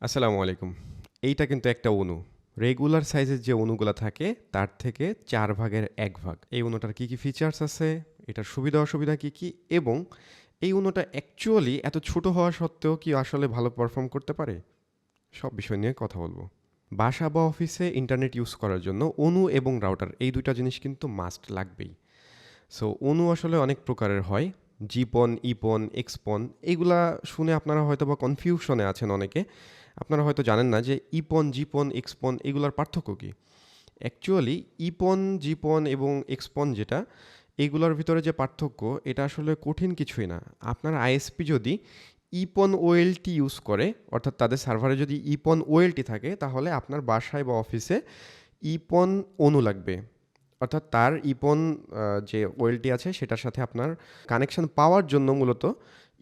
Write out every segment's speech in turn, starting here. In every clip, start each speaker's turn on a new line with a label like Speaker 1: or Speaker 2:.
Speaker 1: আসসালামু আলাইকুম। এইটা কিন্তু একটা অণু রেগুলার সাইজের যে অণুগুলো থাকে, তার থেকে চার ভাগের এক ভাগ। এই অণুটার কী কী ফিচার্স আছে? এটার সুবিধা অসুবিধা কী কী? এবং এই অণুটা অ্যাকচুয়ালি এত ছোট হওয়া সত্ত্বেও কি আসলে ভালো পারফর্ম করতে পারে? সব বিষয় নিয়ে কথা বলব। বাসা বা অফিসে ইন্টারনেট ইউজ করার জন্য অণু এবং রাউটার এই দুইটা জিনিস কিন্তু মাস্ট লাগবেই। সো অণু আসলে অনেক প্রকারের হয়। জিপন ইপন এক্সপন এইগুলা শুনে আপনারা হয়তো বা কনফিউশনে আছেন অনেকে। আপনারা হয়তো জানেন না যে ইপন জিপন এক্সপন এগুলার পার্থক্য কী? অ্যাকচুয়ালি ইপন জিপন এবং এক্সপন যেটা, এগুলোর ভিতরে যে পার্থক্য, এটা আসলে কঠিন কিছুই না। আপনার আইএসপি যদি ইপন ওয়েলটি ইউজ করে, অর্থাৎ তাদের সার্ভারে যদি ইপন ওয়েলটি থাকে, তাহলে আপনার বাসায় বা অফিসে ইপন অনু লাগবে। অর্থাৎ তার ইপন যে ওয়েলটি আছে সেটার সাথে আপনার কানেকশন পাওয়ার জন্য মূলত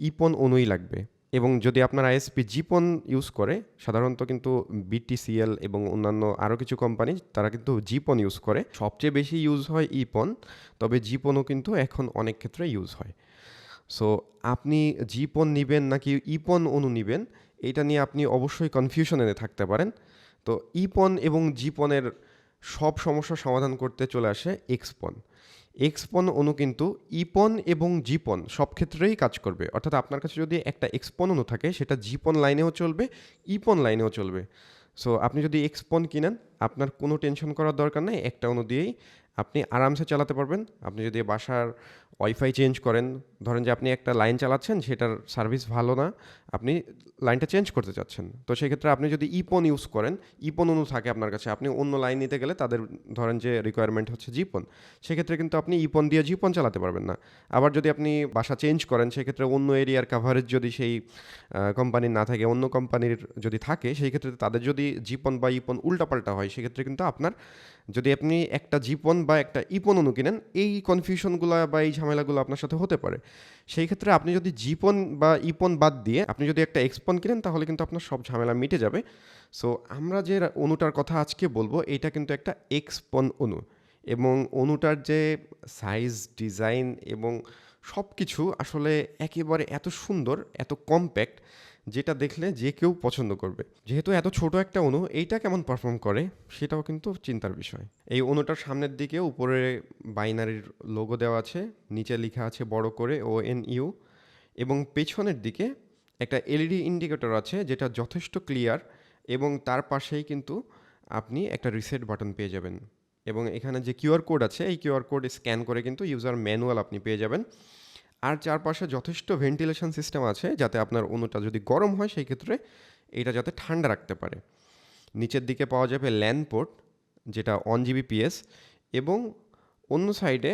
Speaker 1: ইপন অনুই লাগবে। এবং যদি আপনার আইএসপি জিপন ইউজ করে, সাধারণত কিন্তু বিটিসিএল এবং অন্যান্য আরও কিছু কোম্পানি তারা কিন্তু জিপন ইউজ করে। সবচেয়ে বেশি ইউজ হয় ইপন, তবে জিপনও কিন্তু এখন অনেক ক্ষেত্রে ইউজ হয়। সো আপনি জিপন নিবেন নাকি ইপন অনু নিবেন, এটা নিয়ে আপনি অবশ্যই কনফিউশনে থাকতে পারেন। তো ইপন এবং জিপনের সব সমস্যার সমাধান করতে চলে আসে এক্সপন এক্সপন অনু কিন্তু ইপন এবং জিপন সব ক্ষেত্রেই কাজ করবে। অর্থাৎ আপনার কাছে যদি একটা এক্সপন অনু থাকে, সেটা জিপন লাইনেও চলবে ইপন লাইনেও চলবে। সো আপনি যদি এক্সপন কিনেন, আপনার কোনো টেনশন করার দরকার নেই। একটা অনু দিয়েই আপনি আরামসে চালাতে পারবেন। আপনি যদি বাসার ওয়াইফাই চেঞ্জ করেন। ধরেন যে আপনি একটা লাইন চালাচ্ছেন, সেটার সার্ভিস ভালো না, আপনি লাইনটা চেঞ্জ করতে চাচ্ছেন। তো সেক্ষেত্রে আপনি যদি ইপন ইউজ করেন ইপন অনু থাকে আপনার কাছে, আপনি অন্য লাইন নিতে গেলে তাদের ধরেন যে রিকোয়ারমেন্ট হচ্ছে জিপন সেক্ষেত্রে কিন্তু আপনি ইপন দিয়ে জিপন চালাতে পারবেন না। আবার যদি আপনি বাসা চেঞ্জ করেন, সেক্ষেত্রে অন্য এরিয়ার কাভারেজ যদি সেই কোম্পানির না থাকে, অন্য কোম্পানির যদি থাকে, সেই ক্ষেত্রে তাদের যদি জিপন বা ইপন উল্টাপাল্টা হয়, সেক্ষেত্রে কিন্তু আপনার যদি আপনি একটা জিপন বা একটা ইপন অনু কিনেন, এই কনফিউশনগুলো বা এই ঝামেলাগুলো আপনার সাথে হতে পারে। সেই ক্ষেত্রে আপনি যদি জিপন বা ইপন বাদ দিয়ে আপনি যদি একটা এক্সপন কিনেন, তাহলে কিন্তু আপনার সব ঝামেলা মিটে যাবে। সো, আমরা যে অনুটার কথা আজকে বলব, এটা কিন্তু একটা এক্সপন অনু। এবং অনুটার যে সাইজ, ডিজাইন এবং সব কিছু আসলে একেবারে এত সুন্দর, এত কম্প্যাক্ট যেটা দেখলে যে কেউ পছন্দ করবে। যেহেতু এত ছোট একটা অণু, এইটা কেমন পারফর্ম করে সেটাও কিন্তু চিন্তার বিষয়। এই অণুটার সামনের দিকে উপরে বাইনারির লোগো দেওয়া আছে, নিচে লেখা আছে বড় করে ও এন ইউ এবং পেছনের দিকে একটা এলইডি ইন্ডিকেটর আছে যেটা যথেষ্ট ক্লিয়ার এবং তার পাশেই কিন্তু আপনি একটা রিসেট বাটন পেয়ে যাবেন। এবং এখানে যে কিউআর কোড আছে, এই কিউআর কোড স্ক্যান করে কিন্তু ইউজার ম্যানুয়াল আপনি পেয়ে যাবেন। আর চারপাশে যথেষ্ট ভেন্টিলেশন সিস্টেম আছে যাতে আপনার অণুটা যদি গরম হয় সেই ক্ষেত্রে এটা যাতে ঠান্ডা রাখতে পারে। নিচের দিকে পাওয়া যাবে ল্যান পোর্ট যেটা ওয়ান জিবিপিএস এবং অন্য সাইডে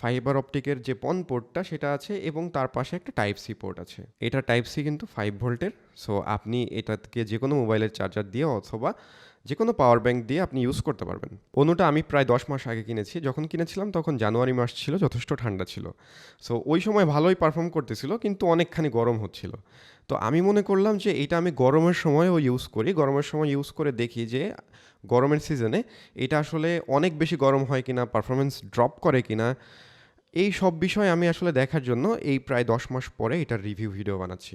Speaker 1: ফাইবার অপটিকের যে পন পোর্টটা সেটা আছে এবং তার পাশে একটা টাইপ সি পোর্ট আছে। এটা টাইপ সি কিন্তু ফাইভ ভোল্টের সো আপনি এটাকে যে কোনো মোবাইলের চার্জার দিয়ে অথবা যে কোনো পাওয়ার ব্যাংক দিয়ে আপনি ইউজ করতে পারবেন। অনুটা আমি প্রায় দশ মাস আগে কিনেছি। যখন কিনেছিলাম, তখন জানুয়ারি মাস ছিল, যথেষ্ট ঠান্ডা ছিল। সো ওই সময় ভালোই পারফর্ম করতেছিল, কিন্তু অনেকখানি গরম হচ্ছিল। তো আমি মনে করলাম যে, এটা আমি গরমের সময়ও ইউজ করি। গরমের সময় ইউজ করে দেখি যে, গরমের সিজনে এটা আসলে অনেক বেশি গরম হয় কিনা পারফরমেন্স ড্রপ করে কিনা, এই সব বিষয় আমি আসলে দেখার জন্য এই প্রায় দশ মাস পরে এটার রিভিউ ভিডিও বানাচ্ছি।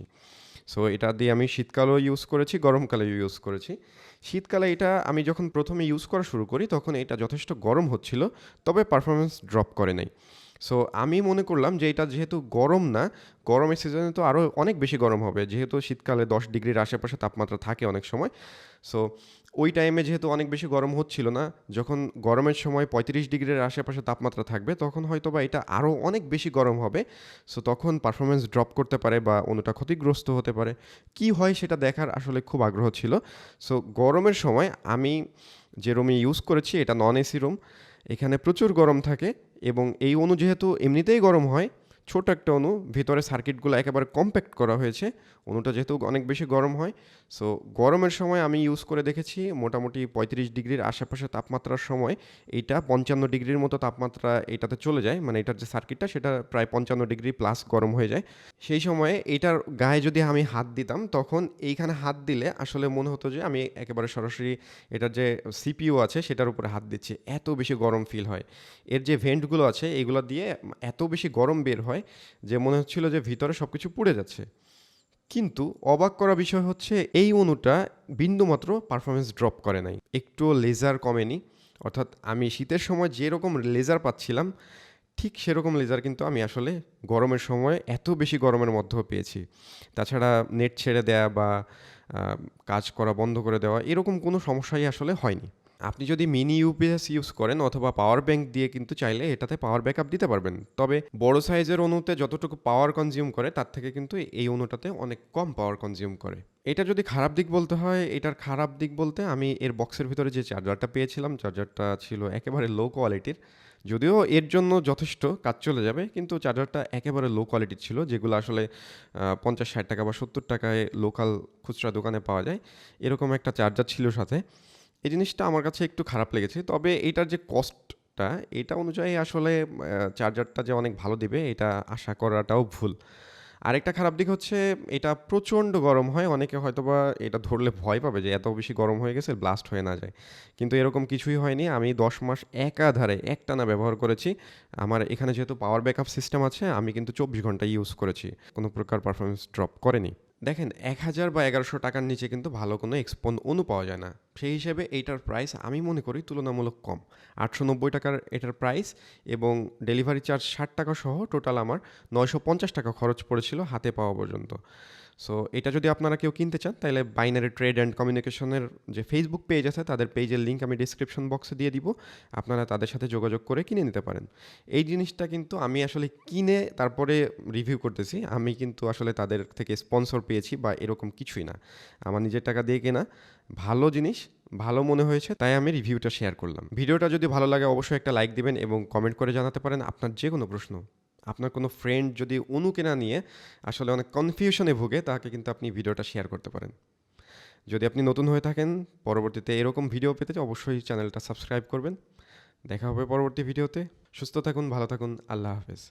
Speaker 1: সো এটা দিয়ে আমি শীতকালেও ইউজ করেছি, গরমকালেও ইউজ করেছি। শীতকালে এটা আমি যখন প্রথমে ইউজ করা শুরু করি, তখন এটা যথেষ্ট গরম হচ্ছিল, তবে পারফরমেন্স ড্রপ করে নাই। সো আমি মনে করলাম যে এটা যেহেতু গরম না, গরমের সিজনে তো আরও অনেক বেশি গরম হবে। যেহেতু শীতকালে দশ ডিগ্রির আশেপাশে তাপমাত্রা থাকে অনেক সময়। সো ওই টাইমে যেহেতু অনেক বেশি গরম হচ্ছিল না, যখন গরমের সময় পঁয়ত্রিশ ডিগ্রির আশেপাশে তাপমাত্রা থাকবে, তখন হয়তো বা এটা আরও অনেক বেশি গরম হবে। সো তখন পারফরমেন্স ড্রপ করতে পারে বা অন্যটা ক্ষতিগ্রস্ত হতে পারে। কি হয় সেটা দেখার আসলে খুব আগ্রহ ছিল। সো গরমের সময় আমি যে রুমে ইউজ করেছি, এটা নন এসি রুম এখানে প্রচুর গরম থাকে। এবং এই অণু যেহেতু এমনিতেই গরম হয় ছোট একটা অণু, ভিতরে সার্কিটগুলো একেবারে কম্প্যাক্ট করা হয়েছে। অণুটা যেহেতু অনেক বেশি গরম হয় সো গরমের সময় আমি ইউজ করে দেখেছি, মোটামুটি পঁয়ত্রিশ ডিগ্রির আশেপাশে তাপমাত্রার সময় এইটা পঞ্চান্ন ডিগ্রির মতো তাপমাত্রা এটাতে চলে যায় মানে এটার যে সার্কিটটা সেটা প্রায় পঞ্চান্ন ডিগ্রি প্লাস গরম হয়ে যায়। সেই সময়ে এটার গায়ে যদি আমি হাত দিতাম, তখন এইখানে হাত দিলে আসলে মনে হতো যে আমি একেবারে সরাসরি এটার যে সিপিইউ আছে সেটার উপরে হাত দিচ্ছি, এত বেশি গরম ফিল হয়। এর যে ভেন্টগুলো আছে, এগুলো দিয়ে এত বেশি গরম বের হয় যে মনে হচ্ছিল যে ভিতরে সব কিছু পুড়ে যাচ্ছে। কিন্তু অবাক করা বিষয় হচ্ছে এই অণুটা বিন্দুমাত্র পারফরমেন্স ড্রপ করে নাই। একটু লেজার কমেনি, অর্থাৎ আমি শীতের সময় যেরকম লেজার পাচ্ছিলাম, ঠিক সেরকম লেজার কিন্তু আমি আসলে গরমের সময় এত বেশি গরমের মধ্যেও পেয়েছি। তাছাড়া নেট ছেড়ে দেয়া বা কাজ করা বন্ধ করে দেওয়া এরকম কোনো সমস্যাই আসলে হয়নি। আপনি যদি মিনি ইউপিএস ইউজ করেন অথবা পাওয়ার ব্যাংক দিয়ে কিন্তু চাইলে এটাতে পাওয়ার ব্যাকআপ দিতে পারবেন। তবে বড় সাইজের অণুতে যতটুকু পাওয়ার কনজিউম করে, তার থেকে কিন্তু এই অণুটাতে অনেক কম পাওয়ার কনজিউম করে। এটা যদি খারাপ দিক বলতে হয়, এটার খারাপ দিক বলতে আমি এর বক্সের ভিতরে যে চার্জারটা পেয়েছিলাম চার্জারটা ছিল একেবারে লো কোয়ালিটির যদিও এর জন্য যথেষ্ট কাজ চলে যাবে, কিন্তু চার্জারটা একেবারে লো কোয়ালিটির ছিল, যেগুলো আসলে পঞ্চাশ, ষাট টাকা বা সত্তর টাকায় লোকাল খুচরা দোকানে পাওয়া যায়। এরকম একটা চার্জার ছিল সাথে। এই জিনিসটা আমার কাছে একটু খারাপ লেগেছে। তবে এটার যে কস্টটা, এটা অনুযায়ী আসলে চার্জারটা যে অনেক ভালো দিবে, এটা আশা করাটাও ভুল। আরেকটা খারাপ দিক হচ্ছে, এটা প্রচণ্ড গরম হয়। অনেকে হয়তোবা এটা ধরলে ভয় পাবে যে, এত বেশি গরম হয়ে গেছে ব্লাস্ট হয়ে না যায়। কিন্তু এরকম কিছুই হয়নি। আমি দশ মাস একাধারে একটানা ব্যবহার করেছি। আমার এখানে যেহেতু পাওয়ার ব্যাকআপ সিস্টেম আছে, আমি কিন্তু চব্বিশ ঘণ্টা ইউজ করেছি। কোনো প্রকার পারফরমেন্স ড্রপ করেনি। দেখেন, এক হাজার বা এগারোশো টাকার নিচে কিন্তু ভালো কোনো এক্সপন অনু পাওয়া যায় না। সেই হিসেবে এইটার প্রাইস আমি মনে করি তুলনামূলক কম। আটশো নব্বই টাকার এটার প্রাইস এবং ডেলিভারি চার্জ ষাট টাকা সহ টোটাল আমার নয়শো পঞ্চাশ টাকা খরচ পড়েছিল হাতে পাওয়া পর্যন্ত। সো এটা যদি আপনারা কেউ কিনতে চান, তাহলে বাইনারি ট্রেড অ্যান্ড কমিউনিকেশনের যে ফেসবুক পেজ আছে, তাদের পেজের লিঙ্ক আমি ডিসক্রিপশন বক্সে দিয়ে দিব। আপনারা তাদের সাথে যোগাযোগ করে কিনে নিতে পারেন। এই জিনিসটা কিন্তু আমি আসলে কিনে তারপরে রিভিউ করতেছি। আমি কিন্তু আসলে তাদের থেকে স্পন্সর পেয়েছি বা এরকম কিছুই না। আমার নিজের টাকা দিয়ে কেনা, ভালো জিনিস, ভালো মনে হয়েছে, তাই আমি রিভিউটা শেয়ার করলাম। ভিডিওটা যদি ভালো লাগে, অবশ্যই একটা লাইক দিবেন এবং কমেন্ট করে জানাতে পারেন আপনার যে কোনো প্রশ্ন। আপনার কোনো ফ্রেন্ড যদি অনু কেনা নিয়ে আসলে অনেক কনফিউশনে ভুগে, তাকে কিন্তু আপনি ভিডিওটা শেয়ার করতে পারেন। যদি আপনি নতুন হয়ে থাকেন, পরবর্তীতে এরকম ভিডিও পেতে অবশ্যই চ্যানেলটা সাবস্ক্রাইব করবেন। দেখা হবে পরবর্তী ভিডিওতে সুস্থ থাকুন, ভালো থাকুন, আল্লাহ হাফেজ।